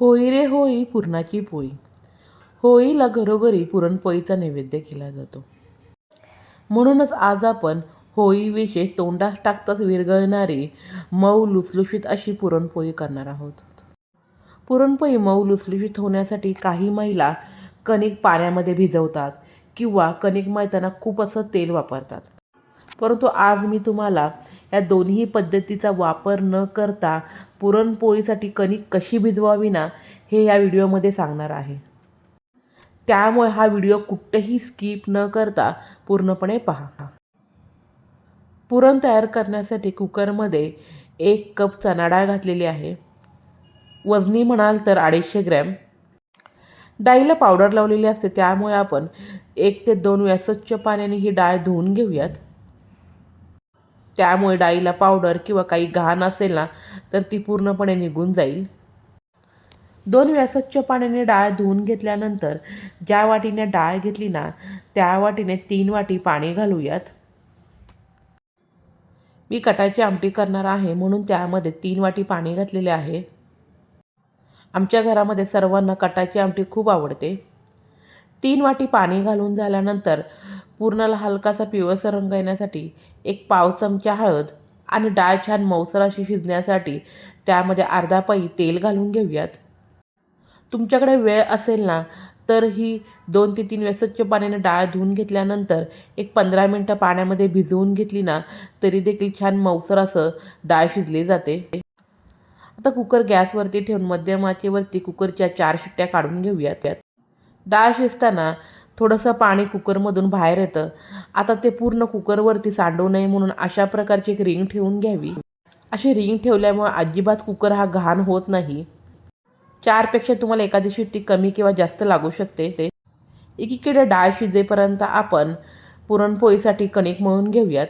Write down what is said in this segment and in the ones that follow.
होळी रे होळी पुरणाची पोळी होळीला घरोघरी पुरणपोळीचा नैवेद्य केला जातो. म्हणूनच आज आपण होळीविषयी तोंडात टाकताच विरघळणारी मऊ लुसलुशीत अशी पुरणपोळी करणार आहोत. पुरणपोळी मऊ लुसलुशीत होण्यासाठी काही महिला कणिक पाण्यामध्ये भिजवतात किंवा कणिक मळताना खूप असं तेल वापरतात. परंतु आज मी तुम्हाला या दोन्ही पद्धतीचा वापर न करता पुरणपोळीसाठी कणिक कशी भिजवावी ना हे या व्हिडिओमध्ये सांगणार आहे. त्यामुळे हा व्हिडिओ कुठेही स्किप न करता पूर्णपणे पहा. पुरण तयार करण्यासाठी कुकरमध्ये एक कप चणा डाळ घातलेली आहे. वजनी म्हणाल तर अडीचशे ग्रॅम. डाळीला पावडर लावलेली असते त्यामुळे आपण एक ते दोन वेळा स्वच्छ पाण्याने ही डाळ धुवून घेऊयात. त्यामुळे डाळीला पावडर किंवा काही घाण असेल ना तर ती पूर्णपणे निघून जाईल. दोन वेळा स्वच्छ पाण्याने डाळ धुवून घेतल्यानंतर ज्या वाटीने डाळ घेतली ना त्या वाटीने तीन वाटी पाणी घालूयात. मी कटाची आमटी करणार आहे म्हणून त्यामध्ये तीन वाटी पाणी घातलेले आहे. आमच्या घरामध्ये सर्वांना कटाची आमटी खूप आवडते. तीन वाटी पाणी घालून झाल्यानंतर पूर्णाला हलकासा पिवळसर रंग येण्यासाठी एक पाव चमचा हळद आणि डाळ छान मौसर अशी शिजण्यासाठी त्यामध्ये अर्धा पई तेल घालून घेऊयात. तुमच्याकडे वेळ असेल ना तर ही दोन ते तीन वेळा स्वच्छ पाण्याने डाळ धुवून घेतल्यानंतर एक पंधरा मिनटं पाण्यामध्ये भिजवून घेतली ना तरी देखील छान मऊसर असं डाळ शिजली जाते. आता कुकर गॅसवरती ठेवून मध्यमाचेवरती कुकरच्या चार शिट्ट्या काढून घेऊयात. डाळ शिजताना थोडंसं पाणी कुकरमधून बाहेर येतं. आता ते पूर्ण कुकरवरती सांडू नये म्हणून अशा प्रकारची एक रिंग ठेवून घ्यावी. अशी रिंग ठेवल्यामुळे अजिबात कुकर हा घाण होत नाही. चारपेक्षा तुम्हाला एखादी शिट्टी कमी किंवा जास्त लागू शकते ते. एकीकडे डाळ शिजेपर्यंत आपण पुरणपोळीसाठी कणिक मळून घेऊयात.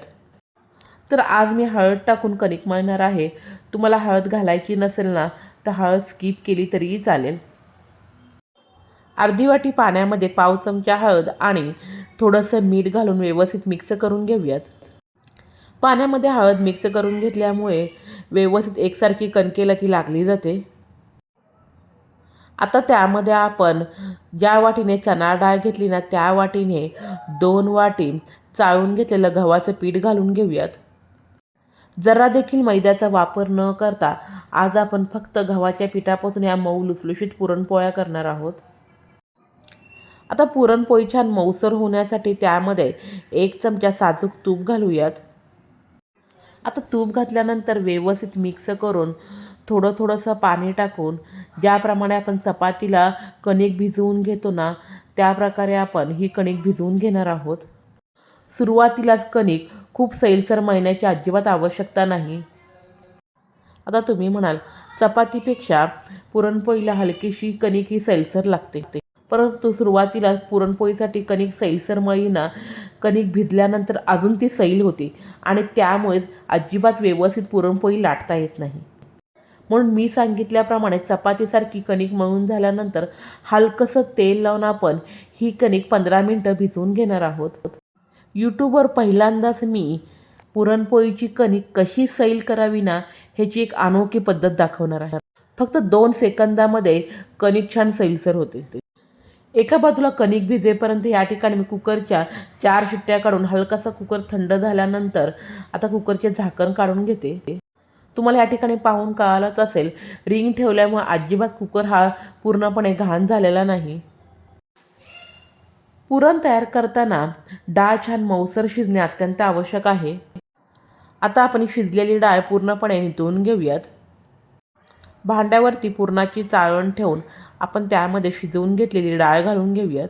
तर आज मी हळद टाकून कणिक मळणार आहे. तुम्हाला हळद घालायची नसेल ना तर हळद स्किप केली तरीही चालेल. अर्धी वाटी पाण्यामध्ये पाव चमचा हळद आणि थोडंसं मीठ घालून व्यवस्थित मिक्स करून घेऊयात. पाण्यामध्ये हळद मिक्स करून घेतल्यामुळे व्यवस्थित एकसारखी कणकेला ती लागली जाते. आता त्यामध्ये आपण ज्या वाटीने चणा डाळ घेतली ना त्या वाटीने दोन वाटी चाळून घेतलेलं गव्हाचं पीठ घालून घेऊयात. जरा देखील मैद्याचा वापर न करता आज आपण फक्त गव्हाच्या पिठापासून या मऊ लुसलुशीत पुरणपोळ्या करणार आहोत. आता पुरणपोळी छान मऊसर होण्यासाठी त्यामध्ये एक चमचा साजूक तूप घालूयात. आता तूप घातल्यानंतर व्यवस्थित मिक्स करून थोडं थोडंसं पाणी टाकून ज्याप्रमाणे आपण चपातीला कणिक भिजवून घेतो ना त्याप्रकारे आपण ही कणिक भिजवून घेणार आहोत. सुरुवातीलाच कणिक खूप सैलसर महिन्याची अजिबात आवश्यकता नाही. आता तुम्ही म्हणाल चपातीपेक्षा पुरणपोळीला हलकीशी कणिक ही सैलसर लागते. परंतु सुरुवातीला पुरणपोळीसाठी कणिक सैलसर मळीना कणिक भिजल्यानंतर अजून ती सैल होती आणि त्यामुळेच अजिबात व्यवस्थित पुरणपोळी लाटता येत नाही. म्हणून मी सांगितल्याप्रमाणे चपातीसारखी कणिक मळून झाल्यानंतर हलकंसं तेल लावून आपण ही कणिक पंधरा मिनटं भिजवून घेणार आहोत. यूट्यूबवर पहिल्यांदाच मी पुरणपोळीची कणिक कशी सैल करावी ना ह्याची एक अनोखी पद्धत दाखवणार आहे. फक्त दोन सेकंदामध्ये कणिक छान सैलसर होते. एका बाजूला कणिक भिजेपर्यंत या ठिकाणी मी कुकरच्या चार शिट्ट्या काढून हलकासा कुकर थंड झाल्यानंतर आता कुकरचे झाकण काढून घेते. तुम्हाला या ठिकाणी पाहून कळालंच असेल रिंग ठेवल्यामुळे अजिबात कुकर हा पूर्णपणे घाण झालेला नाही. पुरण तयार करताना डाळ छान मऊसर शिजणे अत्यंत आवश्यक आहे. आता आपण शिजलेली डाळ पूर्णपणे नितळून घेऊयात. भांड्यावरती पुरणाची चाळण ठेवून आपण त्यामध्ये शिजवून घेतलेली डाळ घालून घेऊयात.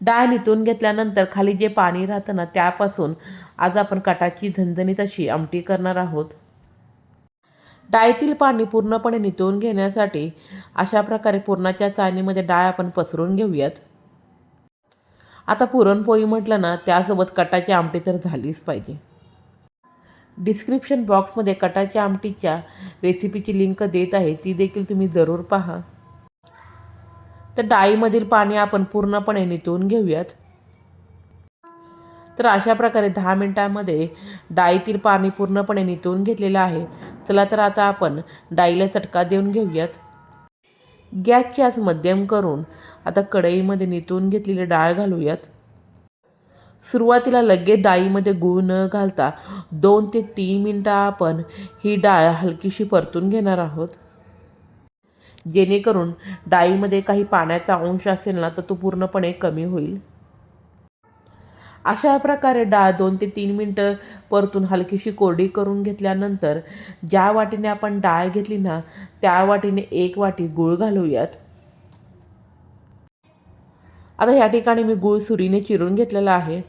डाळ नितून घेतल्यानंतर खाली जे पाणी राहतं ना त्यापासून आज आपण कटाची झणझणीत अशी आमटी करणार आहोत. डाळीतील पाणी पूर्णपणे नितळून घेण्यासाठी अशा प्रकारे पुरणाच्या चाळणीमध्ये डाळ आपण पसरून घेऊयात. आता पुरणपोळी म्हटलं ना त्यासोबत कटाची आमटी तर झालीच पाहिजे. डिस्क्रिप्शन बॉक्समध्ये कटाच्या आमटीच्या रेसिपीची लिंक देत आहे ती देखील तुम्ही जरूर पहा. तर डाळीमधील पाणी आपण पूर्णपणे नितळून घेऊयात. तर अशा प्रकारे दहा मिनटामध्ये डाळीतील पाणी पूर्णपणे निथळून घेतलेलं आहे. चला तर आता आपण डाळीला चटका देऊन घेऊयात. गॅसची आज मध्यम करून आता कढईमध्ये निथळून घेतलेली डाळ घालूयात. सुरुवातीला लगेच डाळीमध्ये गूळ न घालता दोन ते तीन मिनटं आपण ही डाळ हलकीशी परतून घेणार आहोत. जेणेकरून डाळीमध्ये काही पाण्याचा अंश असेल ना तर तो पूर्णपणे कमी होईल. अशा प्रकारे डाळ दोन ते तीन मिनटं परतून हलकीशी कोरडी करून घेतल्यानंतर ज्या वाटीने आपण डाळ घेतली ना त्या वाटीने एक वाटी गूळ घालूयात. आता या ठिकाणी मी गूळ सुरीने चिरून घेतलेला आहे.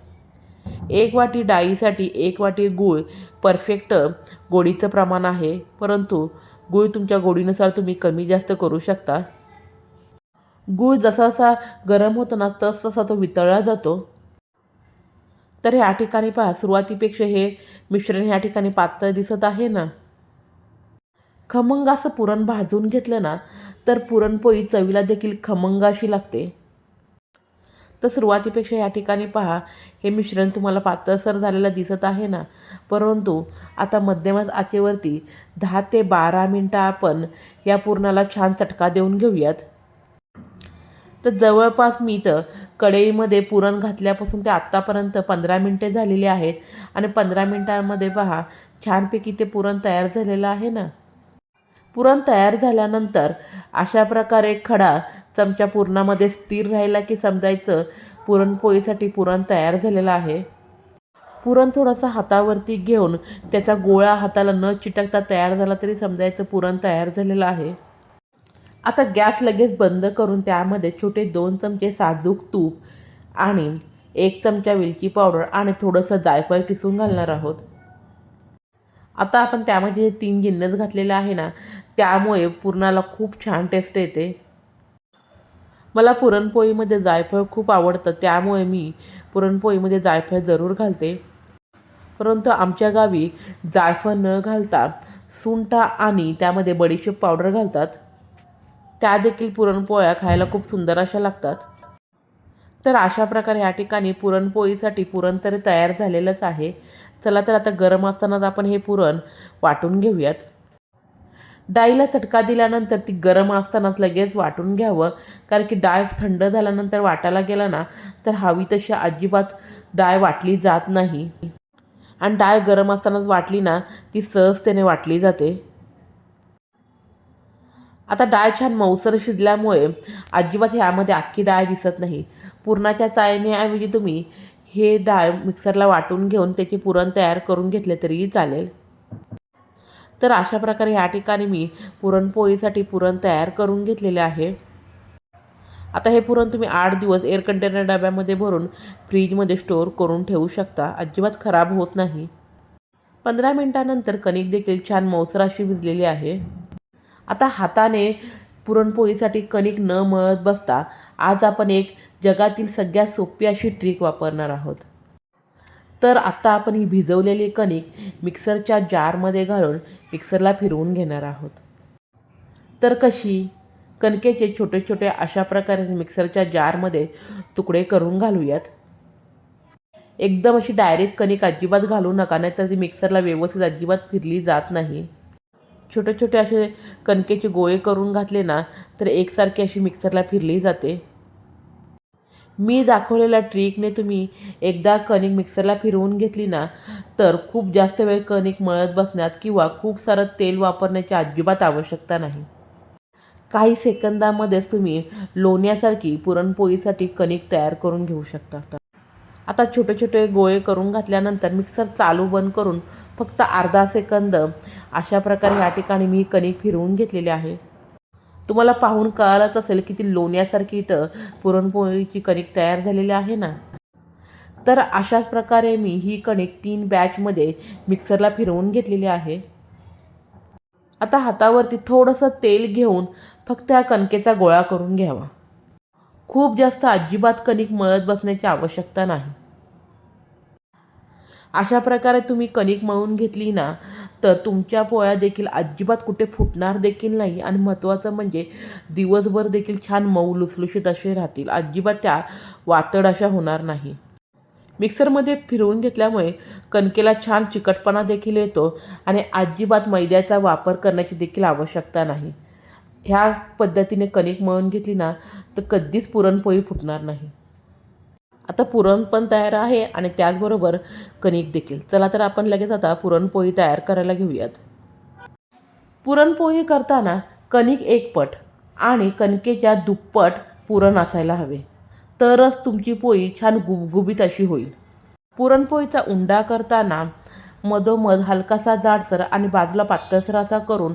एक वाटी डाळीसाठी एक वाटी गूळ परफेक्ट गोडीचं प्रमाण आहे. परंतु गूळ तुमच्या गोडीनुसार तुम्ही कमी जास्त करू शकता. गूळ जसा जसा गरम होतो ना तस तसा तो वितळला जातो. तर ह्या ठिकाणी पहा सुरुवातीपेक्षा हे मिश्रण ह्या ठिकाणी पातळ दिसत आहे ना. खमंग असं पुरण भाजून घेतलं ना तर पुरणपोळी चवीला देखील खमंग अशी लागते. तर सुरुवातीपेक्षा या ठिकाणी पहा हे मिश्रण तुम्हाला पातळसर झालेलं दिसत आहे ना. परंतु आता मध्यमच आचेवरती दहा ते बारा मिनटं आपण या पुरणाला छान चटका देऊन घेऊयात. तर जवळपास मी तर कढईमध्ये पुरण घातल्यापासून ते आत्तापर्यंत पंधरा मिनटे झालेली आहेत. आणि पंधरा मिनटांमध्ये पहा छानपैकी ते पुरण तयार झालेलं आहे ना. पुरण तयार झाल्यानंतर अशा प्रकारे खडा चमचा पुरणामध्ये स्थिर राहिला की समजायचं पुरणपोळीसाठी पुरण तयार झालेलं आहे. पुरण थोडासा हातावरती घेऊन त्याचा गोळा हाताला न चिटकता तयार झाला तरी समजायचं पुरण तयार झालेलं आहे. आता गॅस लगेच बंद करून त्यामध्ये छोटे दोन चमचे साजूक तूप आणि एक चमचा वेलची पावडर आणि थोडंसं जायफळ किसून घालणार आहोत. आता आपण त्यामध्ये जे तीन जिन्नस घातलेलं आहे ना त्यामुळे पुरणाला खूप छान टेस्ट येते. मला पुरणपोळीमध्ये जायफळ खूप आवडतं त्यामुळे मी पुरणपोळीमध्ये जायफळ जरूर घालते. परंतु आमच्या गावी जायफळ न घालता सुंठा आणि त्यामध्ये बडीशेप पावडर घालतात. त्या देखील पुरणपोळ्या खायला खूप सुंदर अशा लागतात. तर अशा प्रकारे या ठिकाणी पुरणपोळीसाठी पुरण तरी तयार झालेलंच आहे. चला तर आता गरम असतानाच आपण हे पुरण वाटून घेऊयात. डाळीला चटका दिल्यानंतर ती गरम असतानाच लगेच वाटून घ्यावं. कारण की डाळ थंड झाल्यानंतर वाटायला गेला ना तर हवी तशी अजिबात डाळ वाटली जात नाही. आणि डाळ गरम असतानाच वाटली ना ती सहजतेने वाटली जाते. आता डाळ छान मऊसर शिजल्यामुळे अजिबात ह्यामध्ये अख्खी डाळ दिसत नाही. पुरणाच्या चाळणीऐवजी तुम्ही हे डाळ मिक्सरला वाटून घेऊन त्याचे पुरण तयार करून घेतले तरीही चालेल. तर अशा प्रकारे ह्या ठिकाणी मी पुरणपोळीसाठी पुरण तयार करून घेतलेले आहे. आता हे पुरण तुम्ही आठ दिवस एअर कंटेनर डब्यामध्ये भरून फ्रीजमध्ये स्टोअर करून ठेवू शकता. अजिबात खराब होत नाही. पंधरा मिनटानंतर कणिक देखील छान मौसर अशी भिजलेली आहे. आता हाताने पुरणपोळीसाठी कणिक न मळत बसता आज आपण एक जगातील सगळ्यात सोपी अशी ट्रिक वापरणार आहोत. तर आत्ता आपण ही भिजवलेली कणिक मिक्सरच्या जारमध्ये घालून मिक्सरला फिरवून घेणार आहोत. तर कशी? कणकेचे छोटे छोटे अशा प्रकारे मिक्सरच्या जारमध्ये तुकडे करून घालूयात. एकदम अशी डायरेक्ट कणिक अजिबात घालू नका नाहीतर ती मिक्सरला व्यवस्थित अजिबात फिरली जात नाही. छोटे छोटे असे कणकेचे गोळे करून घातले ना तर एकसारखी अशी मिक्सरला फिरली जाते. मी दाखवलेल्या ट्रिकने तुम्ही एकदा कणिक मिक्सरला फिरवून घेतली ना तर खूप जास्त वेळ कणिक मळत बसण्यात किंवा खूप सारं तेल वापरण्याची अजिबात आवश्यकता नाही. काही सेकंदामध्येच तुम्ही लोण्यासारखी पुरणपोळीसाठी कणिक तयार करून घेऊ शकता. आता छोटे छोटे गोळे करून घातल्यानंतर मिक्सर चालू बंद करून फक्त अर्धा सेकंद अशा प्रकारे या ठिकाणी मी कणिक फिरवून घेतलेले आहे. तुम्हाला पाहून कळालंच असेल की ती लोण्यासारखी इथं पुरणपोळीची कणिक तयार झालेली आहे ना? तर अशाच प्रकारे मी ही कणिक तीन बॅचमध्ये मिक्सरला फिरवून घेतलेली आहे. आता हातावरती थोडंसं तेल घेऊन फक्त या कणकेचा गोळा करून घ्यावा. खूप जास्त अजिबात कणिक मळत बसण्याची आवश्यकता नाही. अशा प्रकारे तुम्ही कणिक मळून घेतली ना तर तुमच्या पोळ्या देखील अजिबात कुठे फुटणार देखील नाही. आणि महत्त्वाचं म्हणजे दिवसभर देखील छान मऊ लुसलुशीत असे राहतील. अजिबात त्या वातड अशा होणार नाही. मिक्सरमध्ये फिरवून घेतल्यामुळे कणकेला छान चिकटपणा देखील येतो आणि अजिबात मैद्याचा वापर करण्याची देखील आवश्यकता नाही. ह्या पद्धतीने कणिक मळून घेतली ना तर कधीच पुरणपोळी फुटणार नाही. आता पुरण पण तयार आहे आणि त्याचबरोबर कणिक देखील. चला तर आपण लगेच आता पुरणपोळी तयार करायला घेऊयात. पुरणपोळी करताना कणिक एक पट आणि कणकेच्या दुप्पट पुरण असायला हवे. तरच तुमची पोळी छान गुबगुबीत अशी होईल. पुरणपोळीचा उंडा करताना मधोमध हलकासा जाडसर आणि बाजूला पातळसर असा करून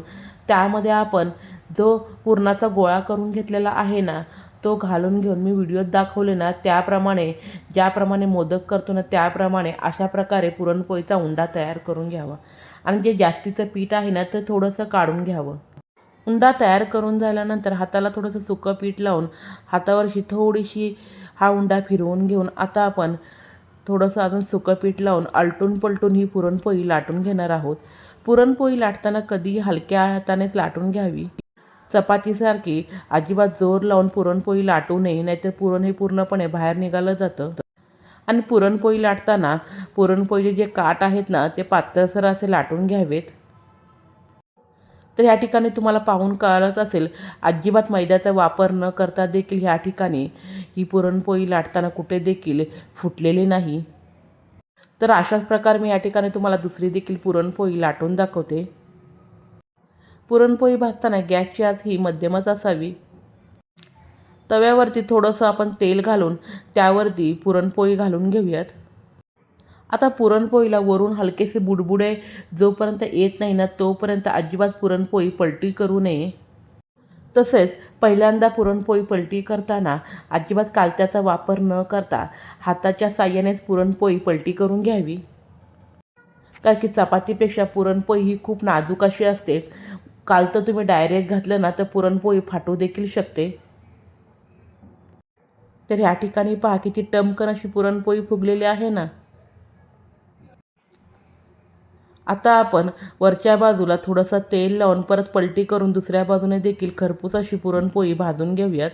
त्यामध्ये आपण जो पुरणाचा गोळा करून घेतलेला आहे ना तो घालून घेऊन मी व्हिडिओत दाखवले ना त्याप्रमाणे ज्याप्रमाणे मोदक करतो ना त्याप्रमाणे अशा प्रकारे पुरणपोळीचा उंडा तयार करून घ्यावा. आणि जे जास्तीचं पीठ आहे ना ते थोडंसं काढून घ्यावं. उंडा तयार करून झाल्यानंतर हाताला थोडंसं सुकं पीठ लावून हातावरशी थोडीशी हा उंडा फिरवून घेऊन आता आपण थोडंसं अजून सुकं पीठ लावून आलटून पलटून ही पुरणपोळी लाटून घेणार आहोत. पुरणपोळी लाटताना कधीही हलक्या हातानेच लाटून घ्यावी. चपातीसारखी अजिबात जोर लावून पुरणपोळी लाटू नये नाहीतर पुरण हे पूर्णपणे बाहेर निघालं जातं. आणि पुरणपोळी लाटताना पुरणपोळीचे जे काठ आहेत ना ते पातळसर असे लाटून घ्यावेत. तर ह्या ठिकाणी तुम्हाला पाहून कळालंच असेल अजिबात मैद्याचा वापर न करता देखील ह्या ठिकाणी ही पुरणपोळी लाटताना कुठे देखील फुटलेली नाही. तर अशाच प्रकारे मी या ठिकाणी तुम्हाला दुसरी देखील पुरणपोळी लाटून दाखवते. पुरणपोळी भाजताना गॅसची आच ही मध्यमच असावी. तव्यावरती थोडंसं आपण तेल घालून त्यावरती पुरणपोळी घालून घेऊयात. आता पुरणपोळीला वरून हलकेसे बुडबुडे जोपर्यंत येत नाही ना तोपर्यंत अजिबात पुरणपोळी पलटी करू नये. तसेच पहिल्यांदा पुरणपोळी पलटी करताना अजिबात कालत्याचा वापर न करता हाताच्या साह्यानेच पुरणपोळी पलटी करून घ्यावी. कारण की चपातीपेक्षा पुरणपोळी ही खूप नाजूक अशी असते. कालतं तुम्ही डायरेक्ट घातलं ना तर पुरणपोळी फाटू देखील शकते. तर ह्या ठिकाणी पहा किती टमकन अशी पुरणपोळी फुगलेली आहे ना. आता आपण वरच्या बाजूला थोडंसं तेल लावून परत पलटी करून दुसऱ्या बाजूने देखील खरपूस अशी पुरणपोळी भाजून घेऊयात.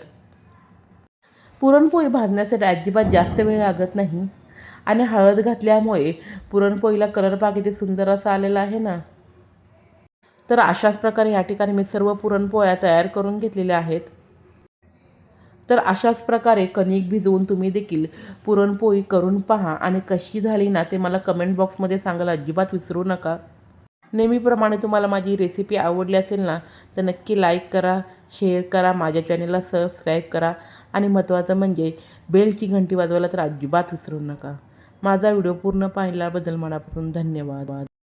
पुरणपोळी भाजण्यासाठी अजिबात जास्त वेळ लागत नाही. आणि हळद घातल्यामुळे पुरणपोळीला कलर पहा किती सुंदर असा आलेला आहे ना. तर अशाच प्रकारे या ठिकाणी मी सर्व पुरणपोळ्या तयार करून घेतलेल्या आहेत. तर अशाच प्रकारे कणिक भिजवून तुम्ही देखील पुरणपोळी करून पहा आणि कशी झाली ना ते मला कमेंट बॉक्समध्ये सांगायला अजिबात विसरू नका. नेहमीप्रमाणे तुम्हाला माझी रेसिपी आवडली असेल ना तर नक्की लाईक करा शेअर करा माझ्या चॅनेलला सबस्क्राईब करा आणि महत्त्वाचं म्हणजे बेलची घंटी वाजवायला तर अजिबात विसरू नका. माझा व्हिडिओ पूर्ण पाहिल्याबद्दल मनापासून धन्यवाद.